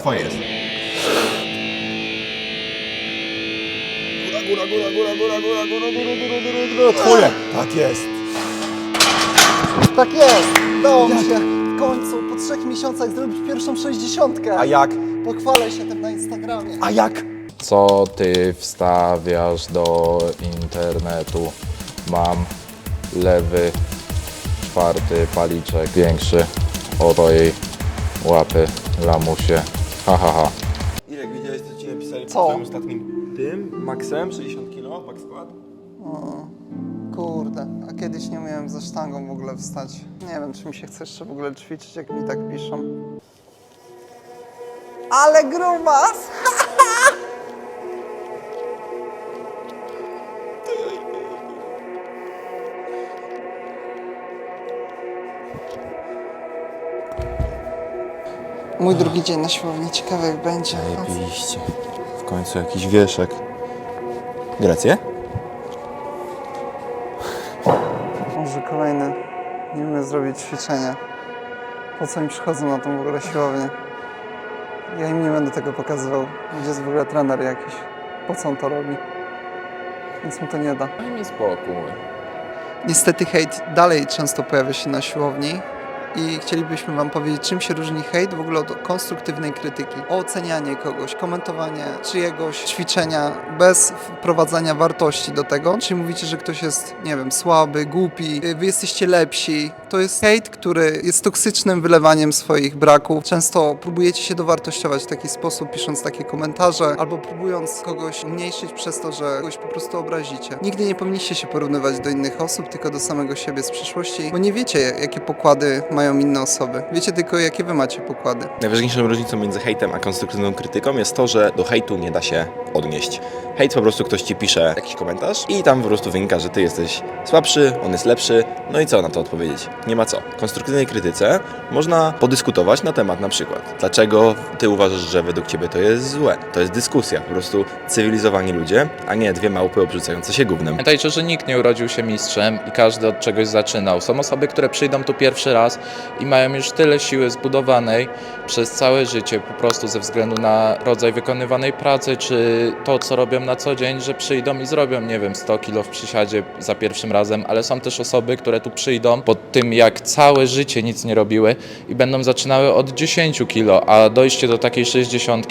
Twoje jest. Góra, góra, góra, góra, góra, góra, góra, góra, góra, góra, góra. Twoje! Tak jest. Tak jest! Udało mi się w końcu po trzech miesiącach zrobić pierwszą sześćdziesiątkę. A jak? Pochwalę się tym na Instagramie. A jak? Co ty wstawiasz do internetu? Mam lewy, czwarty paliczek większy od twojej łapy, lamusie. Ha, ha, ha. Irek, widziałeś co ci napisali Co? pod twoim ostatnim tym? Maxem, 60 kg, back squat? O, kurde, a kiedyś nie umiałem ze sztangą w ogóle wstać. Nie wiem, czy mi się chce jeszcze w ogóle ćwiczyć, jak mi tak piszą. Ale grubas! Mój drugi dzień na siłowni, ciekawe jak będzie. Zajebiście. W końcu jakiś wieszek. Grację? Może kolejny. Nie umiem zrobić ćwiczenia. Po co mi przychodzą na tą w ogóle siłownię? Ja im nie będę tego pokazywał. Gdzie jest w ogóle trener jakiś? Po co on to robi? Nic mu to nie da. Daj mi spokój. Niestety hejt dalej często pojawia się na siłowni i chcielibyśmy Wam powiedzieć, czym się różni hejt w ogóle od konstruktywnej krytyki. Ocenianie kogoś, komentowanie czyjegoś ćwiczenia bez wprowadzania wartości do tego. Czyli mówicie, że ktoś jest, nie wiem, słaby, głupi, Wy jesteście lepsi. To jest hejt, który jest toksycznym wylewaniem swoich braków. Często próbujecie się dowartościować w taki sposób, pisząc takie komentarze, albo próbując kogoś umniejszyć przez to, że kogoś po prostu obrazicie. Nigdy nie powinniście się porównywać do innych osób, tylko do samego siebie z przyszłości, bo nie wiecie, jakie pokłady mają inne osoby. Wiecie tylko, jakie wy macie pokłady. Najważniejszą różnicą między hejtem a konstruktywną krytyką jest to, że do hejtu nie da się odnieść. Hejt po prostu ktoś ci pisze jakiś komentarz i tam po prostu wynika, że ty jesteś słabszy, on jest lepszy, no i co na to odpowiedzieć? Nie ma co. W konstruktywnej krytyce można podyskutować na temat na przykład, dlaczego ty uważasz, że według ciebie to jest złe. To jest dyskusja, po prostu cywilizowani ludzie, a nie dwie małpy obrzucające się gównem. Pamiętajcie, że nikt nie urodził się mistrzem i każdy od czegoś zaczynał. Są osoby, które przyjdą tu pierwszy raz i mają już tyle siły zbudowanej przez całe życie, po prostu ze względu na rodzaj wykonywanej pracy, czy to, co robią na co dzień, że przyjdą i zrobią, nie wiem, 100 kilo w przysiadzie za pierwszym razem, ale są też osoby, które tu przyjdą po tym, jak całe życie nic nie robiły i będą zaczynały od 10 kilo, a dojście do takiej 60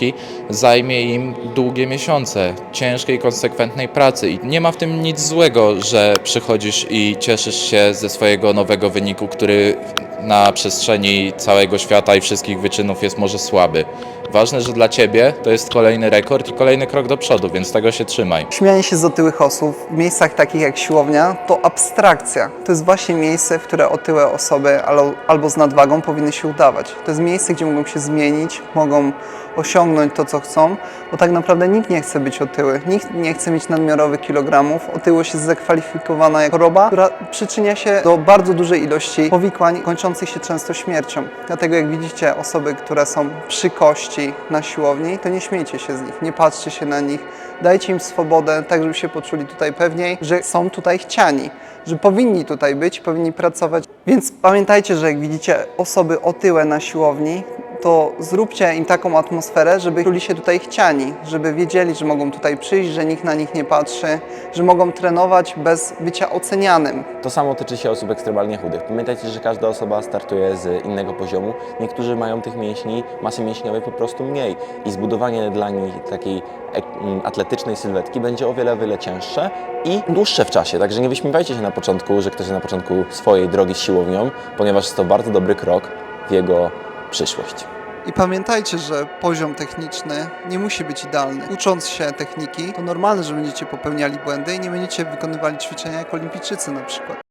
zajmie im długie miesiące ciężkiej, konsekwentnej pracy. I nie ma w tym nic złego, że przychodzisz i cieszysz się ze swojego nowego wyniku, który na przestrzeni całego świata i wszystkich wyczynów jest może słaby. Ważne, że dla ciebie to jest kolejny rekord i kolejny krok do przodu, więc tego się trzymaj. Śmianie się z otyłych osób w miejscach takich jak siłownia to abstrakcja. To jest właśnie miejsce, w które otyłe osoby albo, z nadwagą powinny się udawać. To jest miejsce, gdzie mogą się zmienić, mogą osiągnąć to, co chcą, bo tak naprawdę nikt nie chce być otyły. Nikt nie chce mieć nadmiarowych kilogramów. Otyłość jest zakwalifikowana jako choroba, która przyczynia się do bardzo dużej ilości powikłań kończących się często śmiercią. Dlatego jak widzicie osoby, które są przy kości na siłowni, to nie śmiejcie się z nich, nie patrzcie się na nich, dajcie im swobodę, tak żeby się poczuli tutaj pewniej, że są tutaj chciani, że powinni tutaj być, powinni pracować. Więc pamiętajcie, że jak widzicie osoby otyłe na siłowni, to zróbcie im taką atmosferę, żeby czuli się tutaj chciani, żeby wiedzieli, że mogą tutaj przyjść, że nikt na nich nie patrzy, że mogą trenować bez bycia ocenianym. To samo tyczy się osób ekstremalnie chudych. Pamiętajcie, że każda osoba startuje z innego poziomu. Niektórzy mają tych mięśni, masy mięśniowej po prostu mniej i zbudowanie dla nich takiej mm, atletycznej sylwetki będzie o wiele, wiele cięższe i dłuższe w czasie. Także nie wyśmiewajcie się na początku, że ktoś jest na początku swojej drogi z siłownią, ponieważ jest to bardzo dobry krok w jego przyszłość. I pamiętajcie, że poziom techniczny nie musi być idealny. Ucząc się techniki, to normalne, że będziecie popełniali błędy i nie będziecie wykonywali ćwiczenia jak olimpijczycy na przykład.